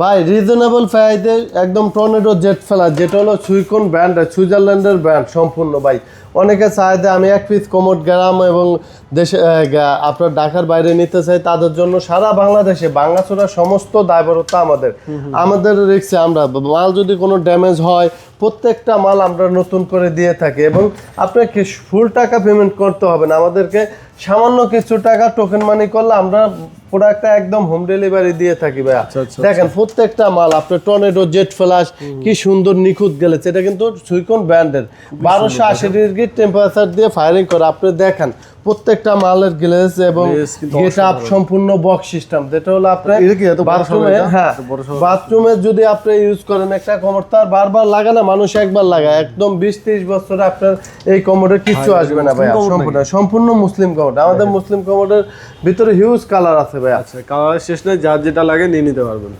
ভাই রিজনেবল প্রাইসে একদম টর্নেডো জেট ফেলা যেটা হলো সুইকন ব্র্যান্ড সুইজারল্যান্ডের ব্র্যান্ড সম্পূর্ণ ভাই। অনেকে চাইতে যে আমি এক পিস কোমোট গ্রাম এবং দেশে আপনার ঢাকার বাইরে নিতে চাই তাদের জন্য সারা বাংলাদেশে বাংলাছোড়া সমস্ত দায়বরতা আমাদের। আমাদের রিক্সে আমরা মাল যদি কোনো ড্যামেজ হয় প্রত্যেকটা মাল আমরা নতুন করে দিয়ে থাকি এবং আপনাকে ফুল টাকা পেমেন্ট করতে হবে না। আমাদেরকে সামান্য কিছু টাকা টোকেন মানি করলে আমরা প্রোডাক্টটা একদম হোম ডেলিভারি দিয়ে থাকি ভাইয়া। আচ্ছা, আচ্ছা, দেখেন প্রত্যেকটা মাল আপনার টর্নেডো জেট ফ্ল্যাশ কি সুন্দর নিখুঁত গেলেছে। এটা কিন্তু সুইকন ব্র্যান্ডের বারোশো আশি ডিগ্রি টেম্পারেচার দিয়ে ফায়ারিং করে। আপনি দেখেন প্রত্যেকটা মালের গ্লেস এবং গেট আপ সম্পূর্ণ বক্স সিস্টেম যেটা হলো আপনার বাথরুমে হ্যাঁ? বাথরুমে যদি আপনি ইউজ করেন একটা কমর তার বারবার লাগে না মানুষ একবার লাগায়। একদম বিশ ত্রিশ বছরে আপনার এই কমোডের কিচ্ছু আসবে না ভাইয়া সম্পূর্ণ সম্পূর্ণ মুসলিম কমোড আমাদের মুসলিম কমোডের ভিতরে হিউজ কালার আছে ভাই আচ্ছা কালার শেষ নেই যার যেটা লাগে নিয়ে নিতে পারবেন।